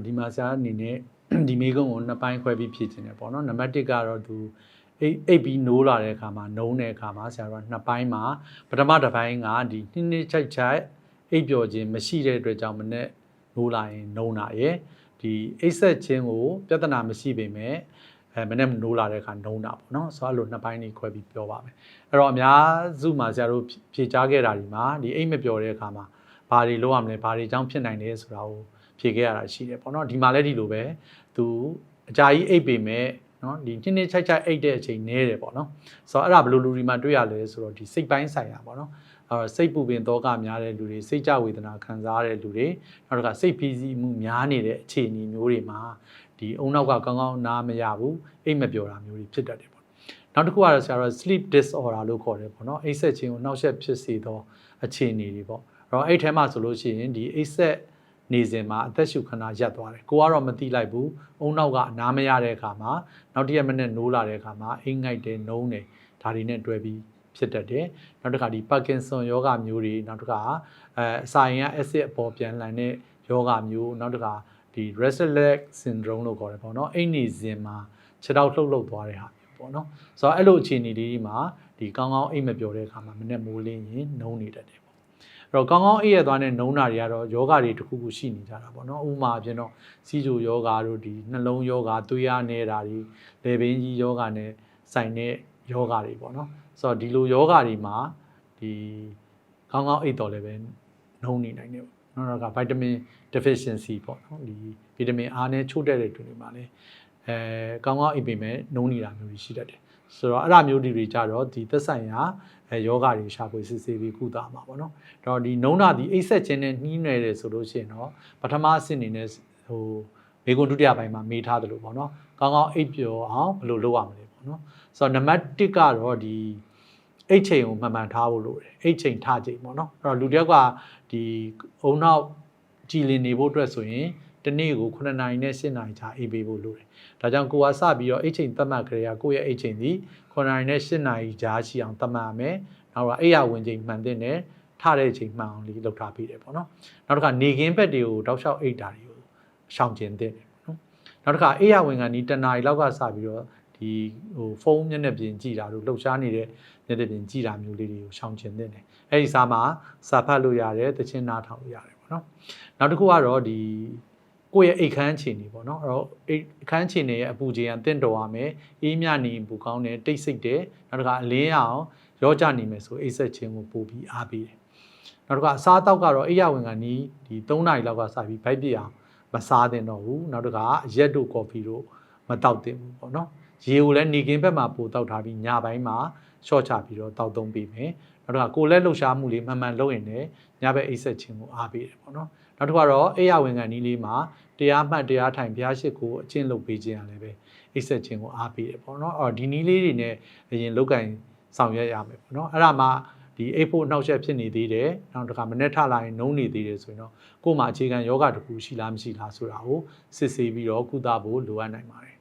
တော့ဒီမှာဆရာအနေနဲ့ဒီမေကုန်းကိုနှစ်ပိုင်းခွဲပြီးဖြည့်ခြင်းတယ်ပေါ့နော်နံပါတ်1ကတော့သူအိတ်အိတ်ပြီးနိုးလာတဲ့အခါမှာနုံးတဲ့အခါမှာဆရာတို့ကနှစ်ပိုင်းမှာပထမတစ်ပိုင်းကဒီနှစ်နှစ်ချိုက်ချိုက်အိတ်ပျော်ခြင်းမရှိတဲ့အတွက်ကြောင့်မနဲ့နိုးလာရင်နုံးတာရယ်ဒီအိတ်ဆက်ခြင်းကိုပြဿနာမရှိပေမဲ့အဲမနဲ့နိုးလာတဲ့အခါနုံးတာပေါ့နော်ဆိုတော့အဲ့လိုနှစ်ပိုင်းလေးခွဲပြီးပြောပါမယ်အဲ့တော့အများစုမှာဆရာတို့ဖြေချခဲ့တာဒီမှာဒီအိတ်မပျော်တဲ့အခါမှာဘာတွေလုပ်ရမလဲဘာတွေအကြောင်းဖြစ်နိုင်လဲဆိုတာကို ဖြေခဲ့ရတာရှိတယ်ပေါ့နော်ဒီမှာလည်းဒီလိုပဲသူအကြာကြီးအိပ်ပေမဲ့နော်ဒီနှစ်နှစ်ချိုက်ချိုက်အိပ်တဲ့အချိန်နည်းတယ်ပေါ့နော်ဆိုတော့အဲ့ဒါဘယ်လိုလူတွေမှာတွေ့ရလဲဆိုတော့ဒီစိတ်ပိုင်းဆိုင်ရာပေါ့နော်အဲ့တော့စိတ်ပူပင်တော့ကများတဲ့လူတွေစိတ်ကြဝေဒနာခံစားရတဲ့လူတွေနောက်တစ်ခါစိတ်ဖိစီးမှုများနေတဲ့အခြေအနေမျိုးတွေမှာဒီအုံနောက်ကကောင်းကောင်းနားမရဘူးအိပ်မပျော်တာမျိုးတွေဖြစ်တတ်တယ်ပေါ့နောက်တစ်ခုကတော့ဆရာတော့ sleep disorder လို့ခေါ်တယ်ပေါ့နော်အိပ်ဆက်ခြင်းကိုနှောက်ယှက်ဖြစ်စေသောအခြေအနေတွေပေါ့အဲ့တော့အဲ့ထဲမှာဆိုလို့ရှိရင်ဒီအိပ်ဆက် နေစဉ်မှာအသက်ရှူခဏရပ်သွားတယ်ကိုကတော့မသိလိုက်ဘူးအုံနောက်ကအနားမရတဲ့အခါမှာနောက်တစ်ရက်မနေ့နိုးလာတဲ့အခါမှာအိမ်ငိုက်တယ်နှုံးတယ်ဒါတွေနဲ့တွဲပြီးဖြစ်တတ်တယ်နောက်တစ်ခါဒီပါကင်ဆွန်ယောဂမျိုးတွေနောက်တစ်ခါအဲအစာရင်က acid အပေါ်ပြန်လှန်တဲ့ယောဂမျိုးနောက်တစ်ခါဒီ restless syndrome လို့ခေါ်တယ်ပေါ့နော်အိမ်နေစဉ်မှာခြေထောက်လှုပ်လှုပ်သွားတဲ့ဟာမျိုးပေါ့နော်ဆိုတော့အဲ့လိုအခြေအနေလေးမှာဒီကောင်းကောင်းအိမ်မပျော်တဲ့အခါမှာမနေ့မိုးလင်းရင်နှုံးနေတတ်တယ်အဲ့ တော့ကောင်းကောင်းအေးရသွားတဲ့နှုံးနာတွေကတော့ယောဂတွေတစ်ခုခုရှိနေကြတာပေါ့နော်ဥပမာအဖြစ်တော့စီဂျိုယောဂတို့ဒီနှလုံးယောဂသွေးရနေတာတွေလေပင်ကြီးယောဂနဲ့ဆိုင်တဲ့ယောဂတွေပေါ့နော်ဆိုတော့ဒီလိုယောဂတွေမှာဒီကောင်းကောင်းအိတ်တော်လည်းပဲနှုံးနေနိုင်တယ်ပေါ့နော်တော့ကဗိုက်တာမင် deficiency ပေါ့နော်ဒီဗီတာမင် R နဲ့ချို့တဲ့တဲ့တွေမှာလည်းအဲကောင်းကောင်းအိတ်ပေမဲ့နှုံးနေတာမျိုးတွေရှိတတ်တယ် ဆိုတော့အဲ့ဒါမျိုးတွေကြတော့ဒီသက်ဆိုင်ရာအဲယောဂတွေရှာဖွေစစ်ဆေးပြီးကုသမှာပေါ့နော်တော့ဒီနှုံးနာဒီအိတ်ဆက်ခြင်းနဲ့နှီးနယ်တယ်ဆိုလို့ရှိရင်တော့ပထမအဆင့်အနေနဲ့ဟိုမေကွန်ဒုတိယပိုင်းမှာမေးထားတယ်လို့ပေါ့နော်ကောင်းကောင်းအိတ်ပျော်အောင်ဘယ်လိုလုပ်ရမလဲပေါ့နော်ဆိုတော့နံပါတ်1ကတော့ဒီအိတ်ချိန်ကိုမှန်မှန်ထားဖို့လိုတယ်အိတ်ချိန်ထားချိန်ပေါ့နော်အဲ့တော့လူတစ်ယောက်ကဒီအုံနောက်ကြည်လင်နေဖို့အတွက်ဆိုရင် တနေ့ကို9နာရီနဲ့10နာရီချာအေးပေးဖို့လိုတယ်ဒါကြောင့်ကိုကစပြီးတော့အိတ်ချိန်သတ်မှတ်ကြရကိုယ့်ရဲ့အိတ်ချိန်ဒီ9နာရီနဲ့10နာရီကြားရှိအောင်သတ်မှတ်ရမယ်နောက်တော့အိတ်ရဝင်ချိန်မှန်တဲ့နဲ့ထတဲ့အချိန်မှန်အောင်လေးလုပ်ထားပေးတယ်ပေါ့နော်နောက်တစ်ခါနေကင်းဘက်တွေကိုတောက်လျှောက်အိတ်တာတွေကိုရှောင်ကျင်တဲ့တယ်ပေါ့နော်နောက်တစ်ခါအိတ်ရဝင်ကနီးတနာရီလောက်ကစပြီးတော့ဒီဟိုဖုန်းမျက်နှာပြင်ကြည့်တာတို့လှုပ်ရှားနေတဲ့မျက်နှာပြင်ကြည့်တာမျိုးလေးတွေကိုရှောင်ကျင်တဲ့တယ်အဲ့ဒီစားမှာစာဖတ်လို့ရတယ်တခြင်းနားထောင်လို့ရတယ်ပေါ့နော်နောက်တစ်ခုကတော့ဒီ ကိုယ့်ရဲ့အိတ်ခမ်းအခြေအနေပေါ့နော်အဲ့တော့အိတ်ခမ်းအခြေအနေရဲ့အပူချိန်ကတင့်တော်ရမယ်အေးမြနေပူကောင်းတယ်တိတ်ဆိတ်တယ်နောက်တစ်ခါအလင်းအောင်ရောကြနေမယ်ဆိုအိတ်ဆက်ခြင်းကိုပို့ပြီးအားပေးတယ်နောက်တစ်ခါအစားအသောက်ကတော့အိယာဝင်ကနီးဒီ3နာရီလောက်ကစပြီးဗိုက်ပြအောင်မစားသင့်တော့ဘူးနောက်တစ်ခါရက်တို့ကော်ဖီတို့မတောက်သင့်ဘူးပေါ့နော် ရေကိုလည်းနေကင်းဘက်မှာပို့တောက်ထားပြီးညပိုင်းမှာရှော့ချပြီးတော့တောက်သုံးပေးမယ်နောက်တစ်ခါကိုယ်လက်လှုပ်ရှားမှုလေးမှန်မှန်လုပ်ရင်လည်းညဘက်အိတ်ဆက်ခြင်းကိုအားပေးတယ်ပေါ့နော်နောက်တစ်ခါတော့အိယာဝင်ကနီးလေးမှာတရားမှတ်တရားထိုင်ဘုရားရှိခိုးအကျင့်လုပ်ပေးခြင်းရလည်းပဲအိတ်ဆက်ခြင်းကိုအားပေးတယ်ပေါ့နော်အော်ဒီနီးလေးတွေနဲ့အရင်လောက်ကင်ဆောင်ရွက်ရမယ်ပေါ့နော်အဲ့ဒါမှဒီအိတ်ဖို့နှောက်ယှက်ဖြစ်နေသေးတယ်နောက်တစ်ခါမနေ့ထလာရင်နှုံးနေသေးတယ်ဆိုရင်တော့ကိုယ်မှာအခြေခံယောဂတစ်ခုရှိလားမရှိလားဆိုတာကိုစစ်ဆေးပြီးတော့ကုသဖို့လိုအပ်နိုင်ပါတယ်